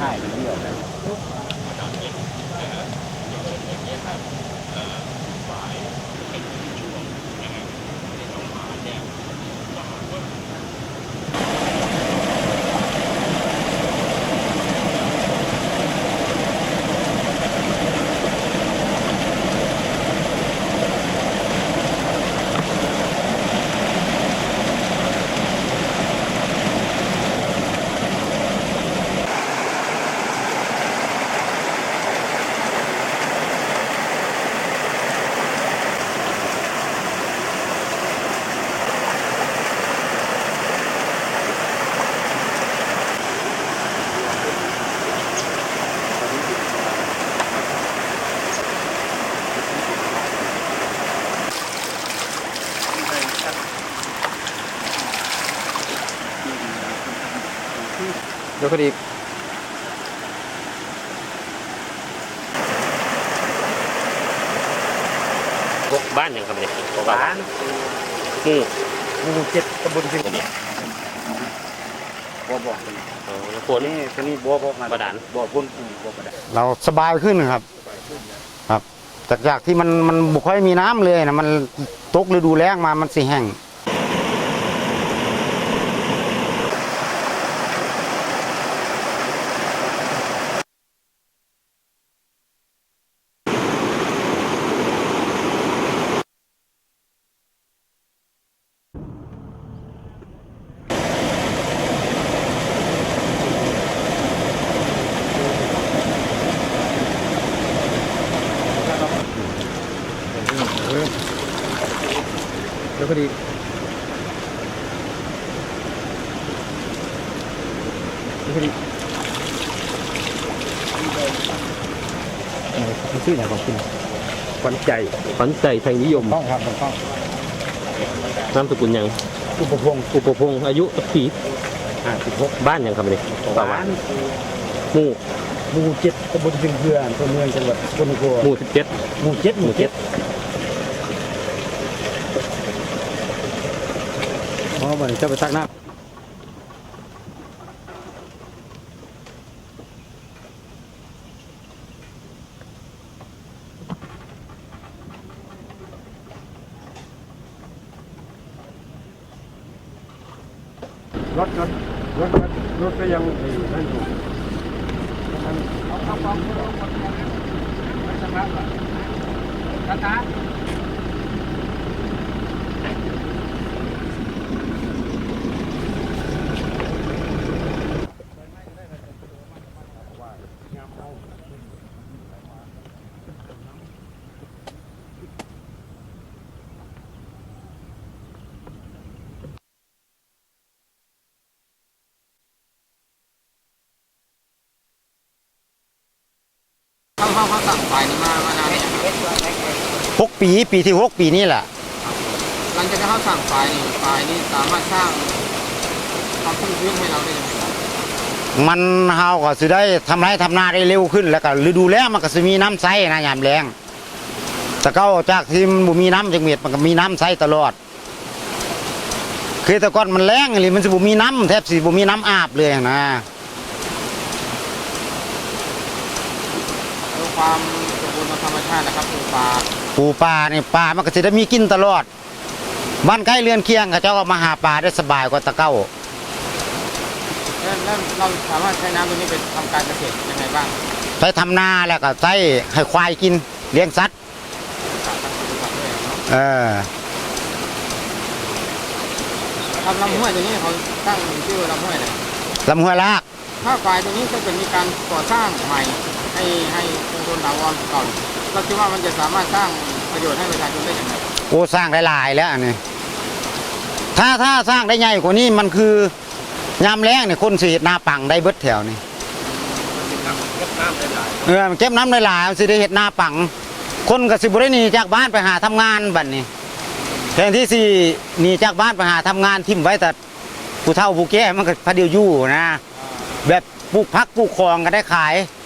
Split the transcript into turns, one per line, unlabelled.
ถ่ายเดียวกัน
ยกคดี
พวกบ้านยังครับเนี่ยพวก
บ้า
บ้าน
น
อืม
หมู่เจ็ดตำบลสิงห์บัวบอกตัวนี้
อ๋อแล้วค
ตัวนนี้ตัวนี้บัวบอกมา
บาดาล
บัวพุ่นอืมบัวบาดาล
เราสบายขึ้นครับ ครับจากจากที่มันมันบุค่อยมีน้ำเลยนะมันตกฤดูแล้งมามันสิแห้ง
แล้วก็ดีแล้วก็ดีมันชื่ออะไรของคุณขวัญใจ
ขวัญใจไทยนิยม
ต้องครับต้อง
นามสกุลยัง
อุปพงศ์
อุปพงศ์อายุสักปี
ห้าสิบหก
บ้านยังครับเนี่ยประวั
บ้า
ติ
น
หมู่
หมู่เจ็ดตำบลสิงห์เพื่อนอำเภอเมืองจังหวัดสกลนคร
หมู่สิบเจ็ด
หมู่เจ็ดหมู่เจ็ด อ๋อวันนี้จะไปตักน้ำรถรถรถรถรถก็ยังอยู่นั่นอยู่เอาเอาเอาเอาเอาไม่ชำระก่อนช้าๆ
เขาเขาเขาสั่งฝ่ายนี้มามานานเนี่ยง
หกปี ปีที่หกปีนี้แหละ
หลังจากที่เขาสั่งฝ่ายนี้ฝ่ายนี้สามารถสร้างความชุ่มชื้นให้เราได้ยังไงครับ
มันเฮาก็สิได้ทำไรทำนาได้เร็วขึ้นแล้วก็ฤดูแล้งมันก็สิมีน้ำใสนะยามแรงแต่เก้าจากที่มันบ่มีน้ำจากเม็ดมันก็มีน้ำใสตลอด คือแต่ก่อนมันแรงเลยมันสิบ่มีน้ำแทบสิบ่มีน้ำอาบเลยนะ
แล้ว ความสมบูรณ์ของธรรมชาตินะครับปลูกป่า
ปูปลาเนี่ยปลามันก็สิได้มีกินตลอดบ้านใกล้เรือนเคียงเขาเจ้าก็มาหาปลาได้สบายกว่าแตะเก้า
แล้วแล้วเราสามารถใช้น้ำตรงนี้ไปทำการเกษตรยังไงบ้าง
ใช้ทำนาแล้วก็ใช้ให้ควายกินเลี้ยงสัตว์
จากทางปลูกป่าด้วยเนาะ
เออ
ทำลำห้วยตรงนี้เขาตั้งชื่อว่าลำห้วยเลย
ลำห้วยลาก
ถ้าฝ่ายตรงนี้ก็จะมีการก่อสร้างใหม่ ให้ให้คงทนถาวรก่อนเราคิดว่ามันจะสามารถสร้างประโยชน์ให้ประชาชนได้ยังไง
โอ้สร้างได้หลายแล้วอันนี้ถ้าถ้าสร้างได้ใหญ่กว่านี้มันคือยามแรงเนี่ยคนสิเฮ็ดนาปังได้เบิดแถวนี่เออมันเก็บน้ำได้หลายมันสิได้เฮ็ดนาปัง คนก็สิบ่ได้หนีจากบ้านไปหาทำงานบัดนี้แทนที่สิหนีจากบ้านไปหาทำงานทิ่มไว้แต่ผู้เฒ่าผู้แก่มันก็พอเดียวอยู่นะ แบบปลูกพักปลูกคลองก็ได้ขาย
อ